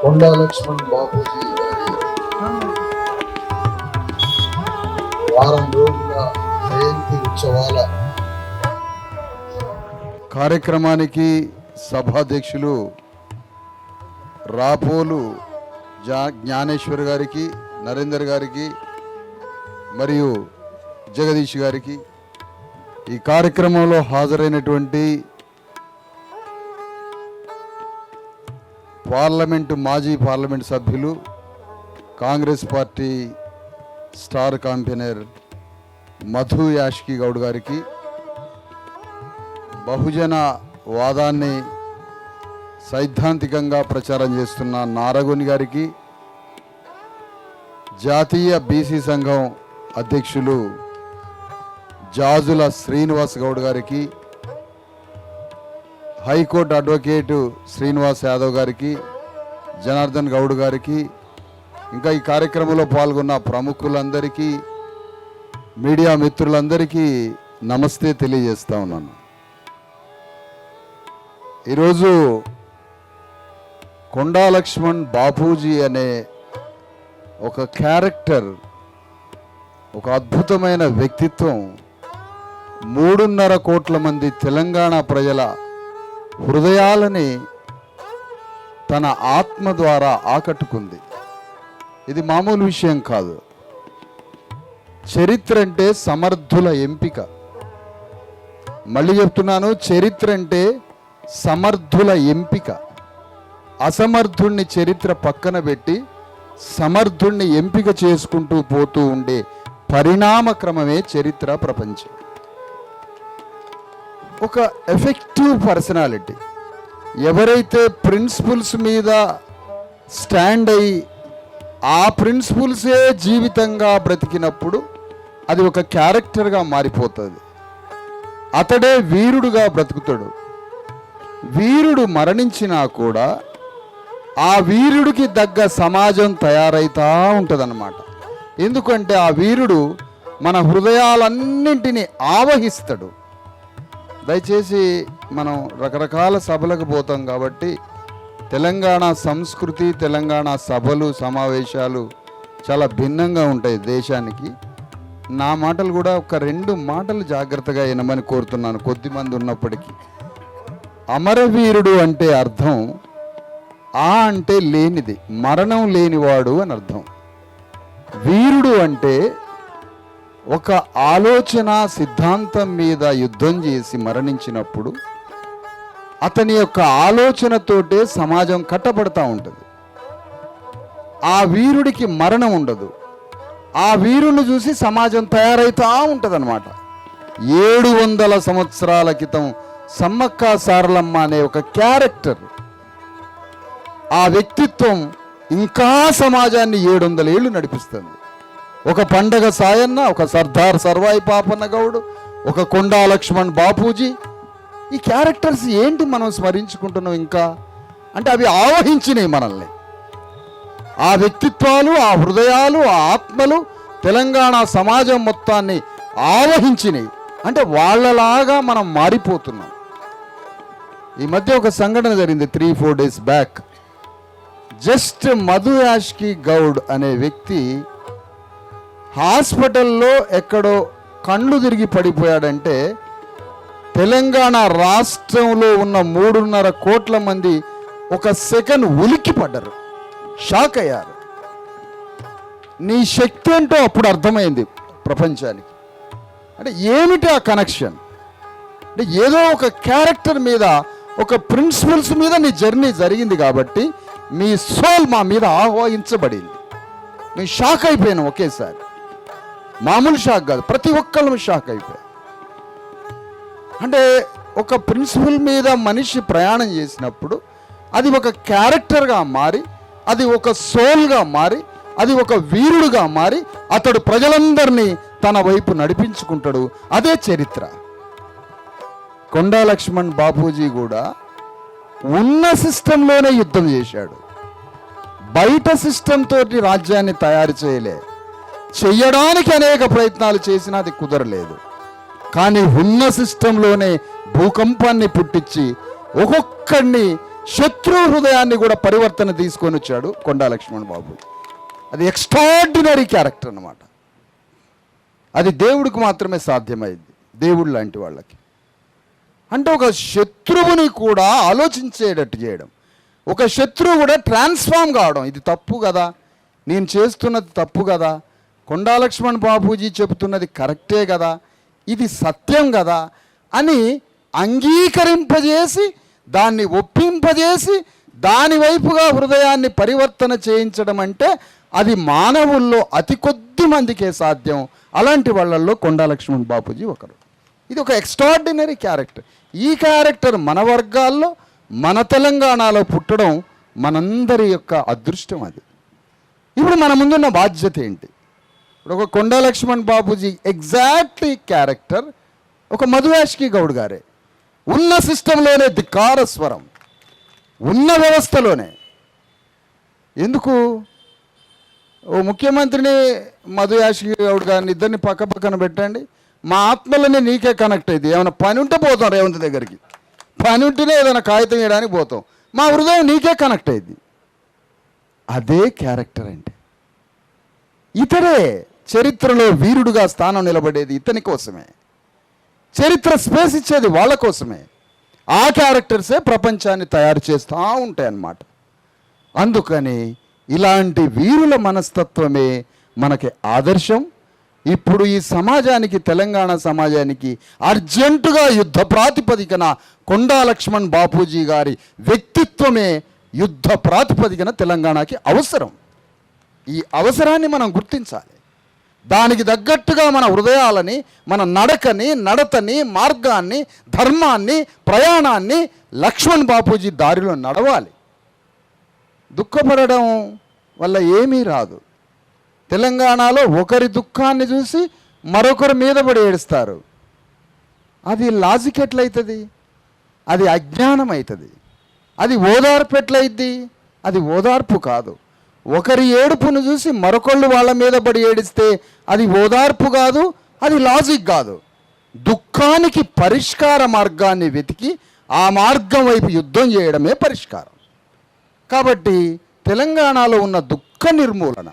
కొండా లక్ష్మణ్ బాబూజీ గారి వారం రోజుల జయంతి ఉత్సవాల కార్యక్రమానికి సభాధ్యక్షులు రాపోలు జా జ్ఞానేశ్వర్ గారికి నరేందర్ గారికి మరియు జగదీష్ గారికి ఈ కార్యక్రమంలో హాజరైనటువంటి పార్లమెంటు మాజీ పార్లమెంట్ సభ్యులు Congress party star campaigner Madhu Yashki Goud గారికి బహుజన వాదాన్ని సైద్ధాంతికంగా ప్రచారం చేస్తున్న నారగోని గారికి జాతీయ బీసీ సంఘం అధ్యక్షులు జాజుల శ్రీనివాస్ గౌడ్ గారికి హైకోర్టు అడ్వకేటు శ్రీనివాస్ యాదవ్ గారికి జనార్దన్ గౌడ్ గారికి ఇంకా ఈ కార్యక్రమంలో పాల్గొన్న ప్రముఖులందరికీ మీడియా మిత్రులందరికీ నమస్తే తెలియజేస్తా ఉన్నాను. ఈరోజు కొండా లక్ష్మణ్ బాపూజీ అనే ఒక క్యారెక్టర్ ఒక అద్భుతమైన వ్యక్తిత్వం మూడున్నర కోట్ల మంది తెలంగాణ ప్రజల హృదయాలని తన ఆత్మ ద్వారా ఆకట్టుకుంది. ఇది మామూలు విషయం కాదు. చరిత్ర అంటే సమర్థుల ఎంపిక. మళ్ళీ చెప్తున్నాను చరిత్ర అంటే సమర్థుల ఎంపిక. అసమర్థుణ్ణి చరిత్ర పక్కన పెట్టి సమర్థుణ్ణి ఎంపిక చేసుకుంటూ పోతూ ఉండే పరిణామ క్రమమే చరిత్ర ప్రపంచం. ఒక ఎఫెక్టివ్ పర్సనాలిటీ ఎవరైతే ప్రిన్సిపుల్స్ మీద స్టాండ్ అయ్యి ఆ ప్రిన్సిపుల్సే జీవితంగా బ్రతికినప్పుడు అది ఒక క్యారెక్టర్గా మారిపోతుంది. అతడే వీరుడుగా బ్రతుకుతాడు. వీరుడు మరణించినా కూడా ఆ వీరుడికి తగ్గ సమాజం తయారైతా ఉంటుందన్నమాట. ఎందుకంటే ఆ వీరుడు మన హృదయాలన్నింటినీ ఆవహిస్తాడు. దయచేసి మనం రకరకాల సభలకు పోతాం కాబట్టి తెలంగాణ సంస్కృతి తెలంగాణ సభలు సమావేశాలు చాలా భిన్నంగా ఉంటాయి దేశానికి. నా మాటలు కూడా ఒక రెండు మాటలు జాగ్రత్తగా వినమని కోరుతున్నాను కొద్దిమంది ఉన్నప్పటికీ. అమరవీరుడు అంటే అర్థం ఆ అంటే లేనిది మరణం లేనివాడు అని అర్థం. వీరుడు అంటే ఒక ఆలోచన సిద్ధాంతం మీద యుద్ధం చేసి మరణించినప్పుడు అతని యొక్క ఆలోచనతోటే సమాజం కట్టబడతా ఉంటుంది. ఆ వీరుడికి మరణం ఉండదు. ఆ వీరుని చూసి సమాజం తయారైతా ఉంటుందన్నమాట. ఏడు వందల సంవత్సరాల క్రితం సమ్మక్క సారలమ్మ అనే ఒక క్యారెక్టర్. ఆ వ్యక్తిత్వం ఇంకా సమాజాన్ని ఏడు వందల ఏళ్ళు నడిపిస్తుంది. ఒక పండగ సాయన్న ఒక సర్దార్ సర్వాయి పాపన్న గౌడ్ ఒక కొండా లక్ష్మణ్ బాపూజీ. ఈ క్యారెక్టర్స్ ఏంటి మనం స్మరించుకుంటున్నాం ఇంకా? అంటే అవి ఆవహించినాయి మనల్ని. ఆ వ్యక్తిత్వాలు ఆ హృదయాలు ఆ ఆత్మలు తెలంగాణ సమాజం మొత్తాన్ని ఆవహించినాయి. అంటే వాళ్ళలాగా మనం మారిపోతున్నాం. ఈ మధ్య ఒక సంఘటన జరిగింది three four days back. Just Madhu Yashki Goud అనే వ్యక్తి హాస్పిటల్లో ఎక్కడో కళ్ళు తిరిగి పడిపోయాడంటే తెలంగాణ రాష్ట్రంలో ఉన్న మూడున్నర కోట్ల మంది ఒక సెకండ్ ఉలిక్కి పడ్డారు షాక్ అయ్యారు. నీ శక్తి ఏంటో అప్పుడు అర్థమైంది ప్రపంచానికి. అంటే ఏమిటి ఆ కనెక్షన్? అంటే ఏదో ఒక క్యారెక్టర్ మీద ఒక ప్రిన్సిపల్స్ మీద నీ జర్నీ జరిగింది కాబట్టి మీ సోల్ మా మీద ఆహ్వానించబడింది మేము షాక్ అయిపోయాను ఒకేసారి. మామూలు షాక్ కాదు. ప్రతి ఒక్కళ్ళు షాక్ అయిపోయారు అంటే ఒక ప్రిన్సిపల్ మీద మనిషి ప్రయాణం చేసినప్పుడు అది ఒక క్యారెక్టర్గా మారి అది ఒక సోల్గా మారి అది ఒక వీరుడుగా మారి అతడు ప్రజలందరినీ తన వైపు నడిపించుకుంటాడు. అదే చరిత్ర. కొండా లక్ష్మణ్ బాపూజీ కూడా ఉన్న సిస్టంలోనే యుద్ధం చేశాడు. బయట సిస్టంతో రాజ్యాన్ని తయారు చేయలే. చెయ్యడానికి అనేక ప్రయత్నాలు చేసినా అది కుదరలేదు. కానీ ఉన్న సిస్టంలోనే భూకంపాన్ని పుట్టించి ఒక్కొక్కడిని శత్రు హృదయాన్ని కూడా పరివర్తన తీసుకొని వచ్చాడు కొండా లక్ష్మణ్ బాబు. అది ఎక్స్ట్రాడినరీ క్యారెక్టర్ అన్నమాట. అది దేవుడికి మాత్రమే సాధ్యమైంది దేవుడు లాంటి వాళ్ళకి. అంటే ఒక శత్రువుని కూడా ఆలోచించేటట్టు చేయడం ఒక శత్రువు కూడా ట్రాన్స్ఫార్మ్ కావడం ఇది తప్పు కదా నేను చేస్తున్నది తప్పు కదా కొండాలక్ష్మణ్ బాబూజీ చెబుతున్నది కరెక్టే కదా? ఇది సత్యం కదా? అని అంగీకరింపజేసి దాన్ని ఒప్పింపజేసి దాని వైపుగా హృదయాన్ని పరివర్తన చేయించడం అంటే అది మానవుల్లో అతి కొద్ది మందికే సాధ్యం. అలాంటి వాళ్ళల్లో కొండాలక్ష్మణ్ బాపూజీ ఒకరు. ఇది ఒక ఎక్స్ట్రాడినరీ క్యారెక్టర్. ఈ క్యారెక్టర్ మన వర్గాల్లో మన తెలంగాణలో పుట్టడం మనందరి యొక్క అదృష్టం అది. ఇప్పుడు మన ముందున్న బాధ్యత ఏంటి? ఇప్పుడు ఒక కొండా లక్ష్మణ్ బాపూజీ ఎగ్జాక్ట్లీ క్యారెక్టర్ ఒక మధువాష్కి గౌడ్ గారే. ఉన్న సిస్టంలోనే ధిక్కార స్వరం ఉన్న వ్యవస్థలోనే. ఎందుకు? ఓ ముఖ్యమంత్రిని మధు యాష్కి గౌడ్ గారిని ఇద్దరిని పక్క పక్కన పెట్టండి. మా ఆత్మలని నీకే కనెక్ట్ అయింది. ఏమైనా పని ఉంటే పోతాం రేవంత్ దగ్గరికి. పని ఉంటేనే ఏదైనా కాగితం వేయడానికి పోతాం. మా హృదయం నీకే కనెక్ట్ అయింది. అదే క్యారెక్టర్ అంటే. ఇతడే చరిత్రలో వీరుడుగా స్థానం నిలబడేది ఇతని కోసమే. చరిత్ర స్పేస్ ఇచ్చేది వాళ్ళ కోసమే. ఆ క్యారెక్టర్సే ప్రపంచాన్ని తయారు చేస్తూ ఉంటాయి అన్నమాట అందుకని ఇలాంటి వీరుల మనస్తత్వమే మనకి ఆదర్శం. ఇప్పుడు ఈ సమాజానికి తెలంగాణ సమాజానికి అర్జెంటుగా యుద్ధ ప్రాతిపదికన కొండా లక్ష్మణ్ బాపూజీ గారి వ్యక్తిత్వమే యుద్ధ ప్రాతిపదికన తెలంగాణకి అవసరం. ఈ అవసరాన్ని మనం గుర్తించాలి. దానికి తగ్గట్టుగా మన హృదయాలని మన నడకని నడతని మార్గాన్ని ధర్మాన్ని ప్రయాణాన్ని లక్ష్మణ్ బాపూజీ దారిలో నడవాలి. దుఃఖపడడం వల్ల ఏమీ రాదు. తెలంగాణలో ఒకరి దుఃఖాన్ని చూసి మరొకరి మీద పడి ఏడుస్తారు. అది లాజిక్ ఎట్లయితుంది? అది అజ్ఞానం అవుతుంది అది ఓదార్పు ఎట్లయిద్ది? అది ఓదార్పు కాదు. ఒకరి ఏడుపును చూసి మరొకళ్ళు వాళ్ళ మీద పడి ఏడిస్తే అది ఓదార్పు కాదు అది లాజిక్ కాదు. దుఃఖానికి పరిష్కార మార్గాన్ని వెతికి ఆ మార్గం వైపు యుద్ధం చేయడమే పరిష్కారం. కాబట్టి తెలంగాణలో ఉన్న దుఃఖ నిర్మూలన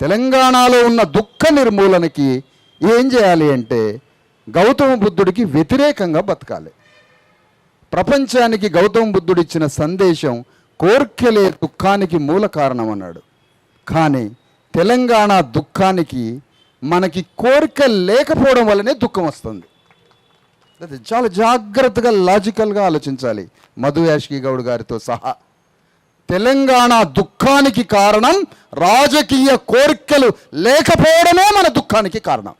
తెలంగాణలో ఉన్న దుఃఖ నిర్మూలనకి ఏం చేయాలి అంటే గౌతమ బుద్ధుడికి వ్యతిరేకంగా బతకాలి. ప్రపంచానికి గౌతమ బుద్ధుడిచ్చిన సందేశం కోర్కెలే దుఃఖానికి మూల కారణం అన్నాడు కానీ తెలంగాణ దుఃఖానికి మనకి కోరిక లేకపోవడం వల్లనే దుఃఖం వస్తుంది. అది చాలా జాగ్రత్తగా లాజికల్గా ఆలోచించాలి. మధు యాష్కి గౌడ్ గారితో సహా. తెలంగాణ దుఃఖానికి కారణం రాజకీయ కోరికలు లేకపోవడమే మన దుఃఖానికి కారణం.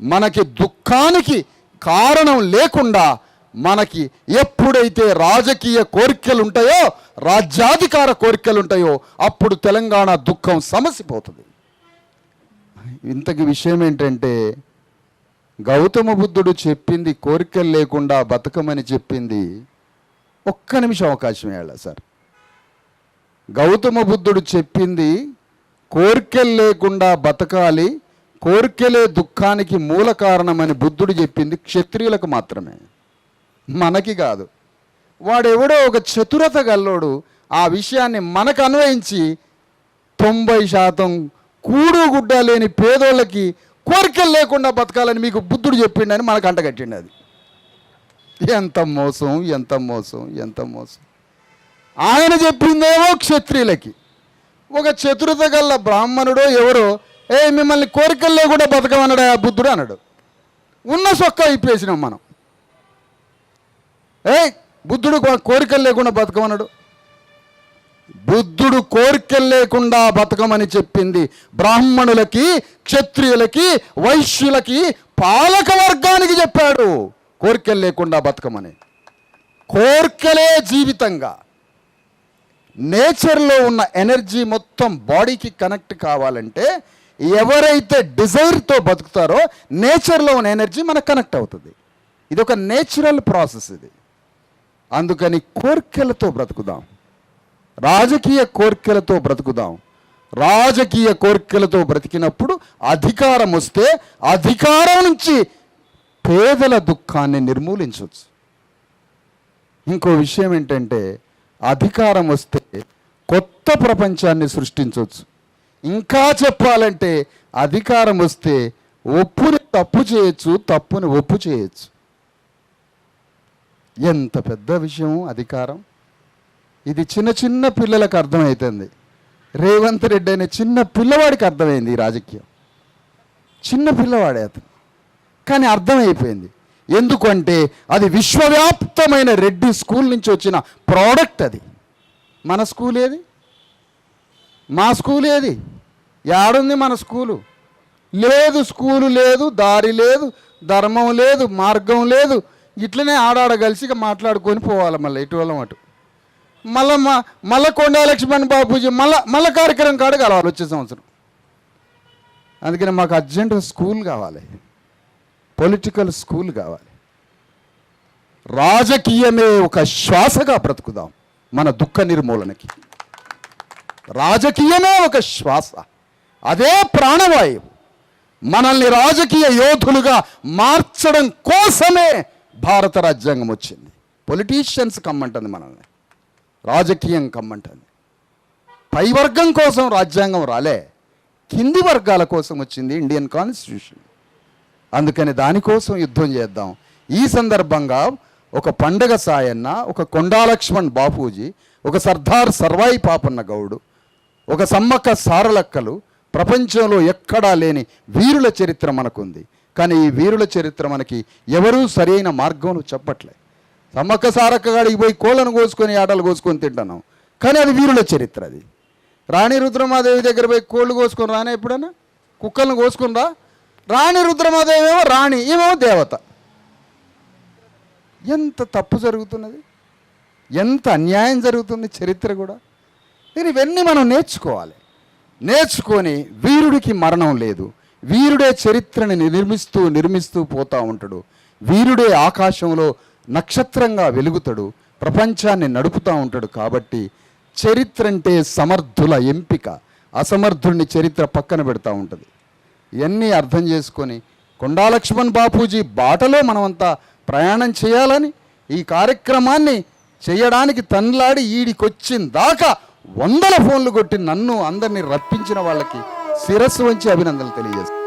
మనకి దుఃఖానికి కారణం లేకుండా మనకి ఎప్పుడైతే రాజకీయ కోరికలు ఉంటాయో రాజ్యాధికార కోరికలు ఉంటాయో అప్పుడు తెలంగాణ దుఃఖం సమసిపోతుంది. ఇంతకి విషయం ఏంటంటే గౌతమ బుద్ధుడు చెప్పింది కోరికలు లేకుండా బతకమని చెప్పింది ఒక్క నిమిషం అవకాశం వేయాల సార్? గౌతమ బుద్ధుడు చెప్పింది కోరికలు లేకుండా బతకాలి కోరికలే దుఃఖానికి మూల కారణమని బుద్ధుడు చెప్పింది క్షత్రియులకు మాత్రమే. మనకి కాదు. వాడెవడో ఒక చతురత గల్లోడు ఆ విషయాన్ని మనకు అన్వయించి తొంభై శాతం కూడు గుడ్డ లేని పేదోళ్ళకి కోరికలు లేకుండా బతకాలని మీకు బుద్ధుడు చెప్పిండని మనకు అంటగట్టిండి అది. ఎంత మోసం ఎంత మోసం ఎంత మోసం. ఆయన చెప్పిందేమో క్షత్రియులకి. ఒక చతురత గల్ల బ్రాహ్మణుడో ఎవరో ఏ మిమ్మల్ని కోరికలు లేకుండా బతకమన్నాడు ఆ బుద్ధుడు? అన్నాడు. ఉన్న సొక్క ఇప్పేసినాం మనం. ఏ బుద్ధుడు కోరికలు లేకుండా బతకమన్నాడు. బుద్ధుడు కోరికలు లేకుండా బతకమని చెప్పింది బ్రాహ్మణులకి క్షత్రియులకి వైశ్యులకి పాలక వర్గానికి చెప్పాడు. కోరికలు లేకుండా బతకమని. కోరికలే జీవితంగా. నేచర్లో ఉన్న ఎనర్జీ మొత్తం బాడీకి కనెక్ట్ కావాలంటే ఎవరైతే డిజైర్తో బతుకుతారో నేచర్లో ఉన్న ఎనర్జీ మనకు కనెక్ట్ అవుతుంది. ఇది ఒక నేచురల్ ప్రాసెస్ ఇది. అందుకని కోర్కెలతో బ్రతుకుదాం. రాజకీయ కోరికలతో బ్రతుకుదాం. రాజకీయ కోరికలతో బ్రతికినప్పుడు అధికారం వస్తే అధికారం నుంచి పేదల దుఃఖాన్ని నిర్మూలించవచ్చు. ఇంకో విషయం ఏంటంటే అధికారం వస్తే కొత్త ప్రపంచాన్ని సృష్టించవచ్చు. ఇంకా చెప్పాలంటే అధికారం వస్తే ఒప్పుని తప్పు చేయొచ్చు తప్పుని ఒప్పు చేయొచ్చు. ఎంత పెద్ద విషయం అధికారం. ఇది చిన్న చిన్న పిల్లలకు అర్థమవుతుంది రేవంత్ రెడ్డి అనే చిన్న పిల్లవాడికి అర్థమైంది ఈ రాజకీయం. చిన్న పిల్లవాడే అతను. కానీ అర్థమైపోయింది. ఎందుకంటే అది విశ్వవ్యాప్తమైన రెడ్డి స్కూల్ నుంచి వచ్చిన ప్రోడక్ట్ అది. మన స్కూల్ ఏది? మా స్కూల్ ఏది? యాడుంది మన స్కూలు? లేదు స్కూలు లేదు దారి లేదు ధర్మం లేదు మార్గం లేదు ఇట్లనే ఆడాడ కలిసి ఇక మాట్లాడుకొని పోవాలి మళ్ళీ ఇటీవల అటు. మళ్ళా మా మళ్ళా కొండా లక్ష్మణ్ బాబూజీ మళ్ళా మళ్ళా కార్యక్రమం కాడ కావాలి వచ్చే సంవత్సరం. అందుకని మాకు అర్జెంట్ స్కూల్ కావాలి. పొలిటికల్ స్కూల్ కావాలి. రాజకీయమే ఒక శ్వాసగా బ్రతుకుదాం మన దుఃఖ నిర్మూలనకి. రాజకీయమే ఒక శ్వాస. అదే ప్రాణవాయువు. మనల్ని రాజకీయ యోధులుగా మార్చడం కోసమే భారత రాజ్యాంగం వచ్చింది. పొలిటీషియన్స్ కమ్మంటుంది మనల్ని. రాజకీయం కమ్మంటుంది. పై వర్గం కోసం రాజ్యాంగం రాలే. కింది వర్గాల కోసం వచ్చింది ఇండియన్ కాన్స్టిట్యూషన్ అందుకని దానికోసం యుద్ధం చేద్దాం. ఈ సందర్భంగా ఒక పండగ సాయన్న ఒక కొండాలక్ష్మణ్ బాపూజీ ఒక సర్దార్ సర్వాయి పాపన్న గౌడు ఒక సమ్మక్క సారలక్కలు ప్రపంచంలో ఎక్కడా లేని వీరుల చరిత్ర మనకుంది. కానీ ఈ వీరుల చరిత్ర మనకి ఎవరూ సరైన మార్గంలో చెప్పట్లే. సమ్మక్క సారక్క గాడికి పోయి కోళ్ళను కోసుకొని ఆటలు కోసుకొని తింటున్నాం. కానీ అది వీరుల చరిత్ర అది. రాణి రుద్రమాదేవి దగ్గర పోయి కోళ్ళు కోసుకొని రానే ఎప్పుడైనా కుక్కలను కోసుకుని రా. రాణి రుద్రమాదేవి ఏమో రాణి ఏమేమో దేవత. ఎంత తప్పు జరుగుతున్నది? ఎంత అన్యాయం జరుగుతుంది చరిత్ర కూడా? నేను ఇవన్నీ మనం నేర్చుకోవాలి. నేర్చుకొని వీరుడికి మరణం లేదు. వీరుడే చరిత్రని నిర్మిస్తూ నిర్మిస్తూ పోతా ఉంటాడు. వీరుడే ఆకాశంలో నక్షత్రంగా వెలుగుతాడు. ప్రపంచాన్ని నడుపుతూ ఉంటాడు కాబట్టి చరిత్ర అంటే సమర్థుల ఎంపిక. అసమర్థుడిని చరిత్ర పక్కన పెడతా ఉంటుంది. ఇవన్నీ అర్థం చేసుకొని కొండా లక్ష్మణ్ బాపూజీ బాటలో మనమంతా ప్రయాణం చేయాలని ఈ కార్యక్రమాన్ని చేయడానికి తన్లాడి ఈడికొచ్చిన దాకా వందల ఫోన్లు కొట్టి నన్ను అందరినీ రప్పించిన వాళ్ళకి శిరస్సు వంచి అభినందనలు తెలియజేస్తాను